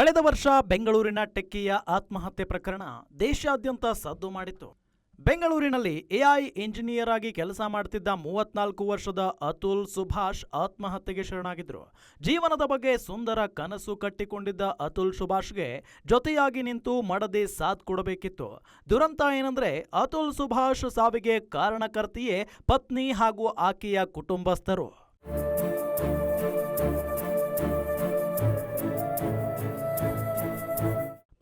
ಕಳೆದ ವರ್ಷ ಬೆಂಗಳೂರಿನ ಟೆಕ್ಕಿಯ ಆತ್ಮಹತ್ಯೆ ಪ್ರಕರಣ ದೇಶಾದ್ಯಂತ ಸದ್ದು ಮಾಡಿತ್ತು. ಬೆಂಗಳೂರಿನಲ್ಲಿ ಎಐ ಇಂಜಿನಿಯರ್ ಆಗಿ ಕೆಲಸ ಮಾಡ್ತಿದ್ದ ಮೂವತ್ನಾಲ್ಕು ವರ್ಷದ ಅತುಲ್ ಸುಭಾಷ್ ಆತ್ಮಹತ್ಯೆಗೆ ಶರಣಾಗಿದ್ದರು ಜೀವನದ ಬಗ್ಗೆ ಸುಂದರ ಕನಸು ಕಟ್ಟಿಕೊಂಡಿದ್ದ ಅತುಲ್ ಸುಭಾಷ್ಗೆ ಜೊತೆಯಾಗಿ ನಿಂತು ಮಡದೆ ಸಾಥ್ ಕೊಡಬೇಕಿತ್ತು. ದುರಂತ ಏನಂದ್ರೆ ಅತುಲ್ ಸುಭಾಷ್ ಸಾವಿಗೆ ಕಾರಣಕರ್ತಿಯೇ ಪತ್ನಿ ಹಾಗೂ ಆಕೆಯ ಕುಟುಂಬಸ್ಥರು.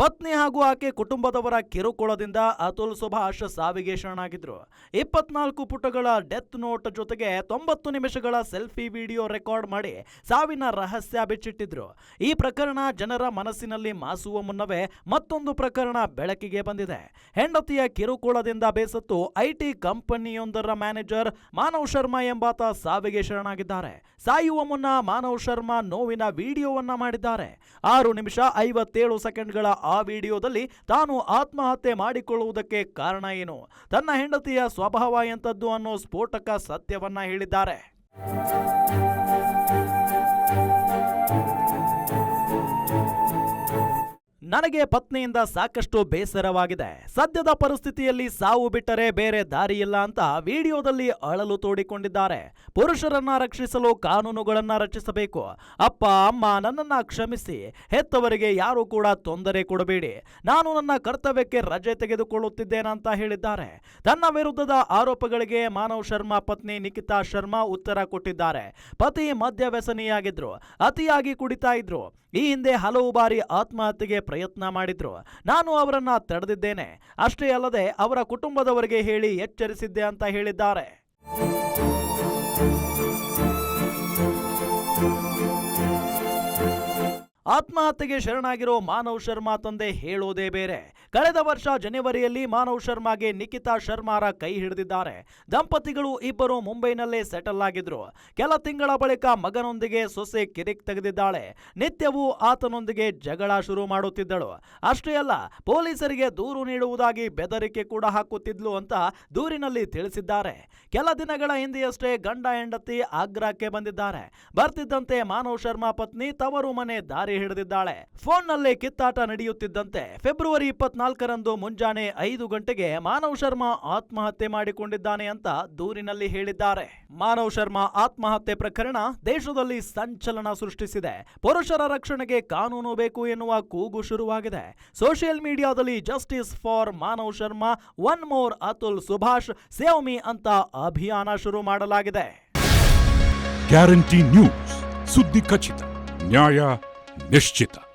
ಪತ್ನಿ ಹಾಗೂ ಆಕೆ ಕುಟುಂಬದವರ ಕಿರುಕುಳದಿಂದ ಅತುಲ್ ಸುಭಾಷ್ ಸಾವಿಗೆ ಶರಣಾಗಿದ್ರು. ಇಪ್ಪತ್ನಾಲ್ಕು ಪುಟಗಳ ಡೆತ್ ನೋಟ್ ಜೊತೆಗೆ ತೊಂಬತ್ತು ನಿಮಿಷಗಳ ಸೆಲ್ಫಿ ವಿಡಿಯೋ ರೆಕಾರ್ಡ್ ಮಾಡಿ ಸಾವಿನ ರಹಸ್ಯ ಬಿಚ್ಚಿಟ್ಟಿದ್ರು. ಈ ಪ್ರಕರಣ ಜನರ ಮನಸ್ಸಿನಲ್ಲಿ ಮಾಸುವ ಮುನ್ನವೇ ಮತ್ತೊಂದು ಪ್ರಕರಣ ಬೆಳಕಿಗೆ ಬಂದಿದೆ. ಹೆಂಡತಿಯ ಕಿರುಕುಳದಿಂದ ಬೇಸತ್ತು ಐಟಿ ಕಂಪನಿಯೊಂದರ ಮ್ಯಾನೇಜರ್ ಮಾನವ್ ಶರ್ಮಾ ಎಂಬಾತ ಸಾವಿಗೆ ಶರಣಾಗಿದ್ದಾರೆ. ಸಾಯುವ ಮುನ್ನ ಮಾನವ್ ಶರ್ಮಾ ನೋವಿನ ವಿಡಿಯೋವನ್ನ ಮಾಡಿದ್ದಾರೆ. ಆರು ನಿಮಿಷ ಐವತ್ತೇಳು ಸೆಕೆಂಡ್ಗಳ ಆ ವಿಡಿಯೋದಲ್ಲಿ ತಾನು ಆತ್ಮಹತ್ಯೆ ಮಾಡಿಕೊಳ್ಳುವುದಕ್ಕೆ ಕಾರಣ ಏನು? ತನ್ನ ಹೆಂಡತಿಯ ಸ್ವಭಾವ ಎಂಥದ್ದು ಅನ್ನೋ ಸ್ಫೋಟಕ ಸತ್ಯವನ್ನ ಹೇಳಿದ್ದಾರೆ. ನನಗೆ ಪತ್ನಿಯಿಂದ ಸಾಕಷ್ಟು ಬೇಸರವಾಗಿದೆ. ಸದ್ಯದ ಪರಿಸ್ಥಿತಿಯಲ್ಲಿ ಸಾವು ಬಿಟ್ಟರೆ ಬೇರೆ ದಾರಿಯಿಲ್ಲ ಅಂತ ವಿಡಿಯೋದಲ್ಲಿ ಅಳಲು ತೋಡಿಕೊಂಡಿದ್ದಾರೆ. ಪುರುಷರನ್ನ ರಕ್ಷಿಸಲು ಕಾನೂನುಗಳನ್ನ ರಚಿಸಬೇಕು. ಅಪ್ಪ, ಅಮ್ಮ ನನ್ನನ್ನ ಕ್ಷಮಿಸಿ. ಹೆತ್ತವರಿಗೆ ಯಾರು ಕೂಡ ತೊಂದರೆ ಕೊಡಬೇಡಿ. ನಾನು ನನ್ನ ಕರ್ತವ್ಯಕ್ಕೆ ರಜೆ ಅಂತ ಹೇಳಿದ್ದಾರೆ. ತನ್ನ ವಿರುದ್ಧದ ಆರೋಪಗಳಿಗೆ ಮಾನವ್ ಶರ್ಮಾ, ಪತ್ನಿ ನಿಖಿತಾ ಶರ್ಮಾ ಉತ್ತರ ಕೊಟ್ಟಿದ್ದಾರೆ. ಪತಿ ಮದ್ಯ ವ್ಯಸನಿಯಾಗಿದ್ರು ಅತಿಯಾಗಿ ಕುಡಿತಾ ಇದ್ರು. ಈ ಹಿಂದೆ ಹಲವು ಬಾರಿ ಆತ್ಮಹತ್ಯೆಗೆ ಮಾಡಿದ್ರು. ನಾನು ಅವರನ್ನ ತಡೆದಿದ್ದೇನೆ. ಅಷ್ಟೇ ಅಲ್ಲದೆ ಅವರ ಕುಟುಂಬದವರಿಗೆ ಹೇಳಿ ಎಚ್ಚರಿಸಿದ್ದೆ ಅಂತ ಹೇಳಿದ್ದಾರೆ. ಆತ್ಮಹತ್ಯೆಗೆ ಶರಣಾಗಿರೋ ಮಾನವ್ ಶರ್ಮಾ ತಂದೆ ಹೇಳೋದೇ ಬೇರೆ. ಕಳೆದ ವರ್ಷ ಜನವರಿಯಲ್ಲಿ ಮಾನವ್ ಶರ್ಮಾಗೆ ನಿಖಿತಾ ಶರ್ಮಾರ ಕೈ ಹಿಡಿದಿದ್ದಾರೆ. ದಂಪತಿಗಳು ಇಬ್ಬರು ಮುಂಬೈನಲ್ಲೇ ಸೆಟಲ್ ಆಗಿದ್ರು. ಕೆಲ ತಿಂಗಳ ಬಳಿಕ ಮಗನೊಂದಿಗೆ ಸೊಸೆ ಕಿರಿಕ್ ತೆಗೆದಿದ್ದಾಳೆ. ನಿತ್ಯವೂ ಆತನೊಂದಿಗೆ ಜಗಳ ಶುರು ಮಾಡುತ್ತಿದ್ದಳು. ಅಷ್ಟೇ ಅಲ್ಲ, ಪೊಲೀಸರಿಗೆ ದೂರು ನೀಡುವುದಾಗಿ ಬೆದರಿಕೆ ಕೂಡ ಹಾಕುತ್ತಿದ್ಲು ಅಂತ ದೂರಿನಲ್ಲಿ ತಿಳಿಸಿದ್ದಾರೆ. ಕೆಲ ದಿನಗಳ ಹಿಂದೆಯಷ್ಟೇ ಗಂಡ ಹೆಂಡತಿ ಆಗ್ರಾಕ್ಕೆ ಬಂದಿದ್ದಾರೆ. ಬರ್ತಿದ್ದಂತೆ ಮಾನವ್ ಶರ್ಮಾ ಪತ್ನಿ ತವರು ಮನೆ ದಾರಿ ಹಿಡಿದಿದ್ದಾಳೆ. ಫೋನ್ನಲ್ಲೇ ಕಿತ್ತಾಟ ನಡೆಯುತ್ತಿದ್ದಂತೆ ಫೆಬ್ರವರಿ ಇಪ್ಪತ್ನಾಲ್ಕರಂದು ಮುಂಜಾನೆ ಐದು ಗಂಟೆಗೆ ಮಾನವ್ ಶರ್ಮಾ ಆತ್ಮಹತ್ಯೆ ಮಾಡಿಕೊಂಡಿದ್ದಾನೆ ಅಂತ ದೂರಿನಲ್ಲಿ ಹೇಳಿದ್ದಾರೆ. ಮಾನವ್ ಶರ್ಮಾ ಆತ್ಮಹತ್ಯೆ ಪ್ರಕರಣ ದೇಶದಲ್ಲಿ ಸಂಚಲನ ಸೃಷ್ಟಿಸಿದೆ. ಪುರುಷರ ರಕ್ಷಣೆಗೆ ಕಾನೂನು ಬೇಕು ಎನ್ನುವ ಕೂಗು ಶುರುವಾಗಿದೆ. ಸೋಷಿಯಲ್ ಮೀಡಿಯಾದಲ್ಲಿ justice for Manav Sharma, one more Atul Subhash save me ಅಂತ ಅಭಿಯಾನ ಶುರು ಮಾಡಲಾಗಿದೆ. ಗ್ಯಾರಂಟಿ ನ್ಯೂಸ್ ಸುದ್ದಿ ಖಚಿತ, ನ್ಯಾಯ Neštita.